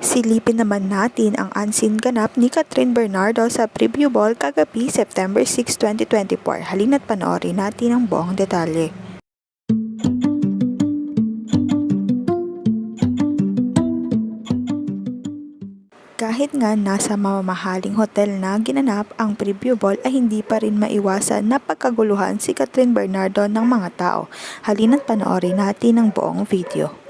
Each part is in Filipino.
Silipin naman natin ang unseen ganap ni Catherine Bernardo sa preview ball kagabi September 6, 2024. Halina't panoorin natin ang buong detalye. Kahit nga nasa mamamahaling hotel na ginanap ang preview ball ay hindi pa rin maiwasan na pagkaguluhan si Catherine Bernardo ng mga tao. Halina't panoorin natin ang buong video.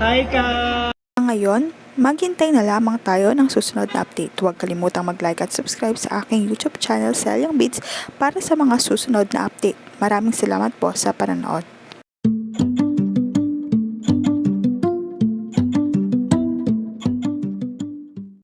Hi, Kat! Ngayon, maghintay na lamang tayo ng susunod na update. Huwag kalimutang mag-like at subscribe sa aking YouTube channel Selyang Beats para sa mga susunod na update. Maraming salamat po sa panonood.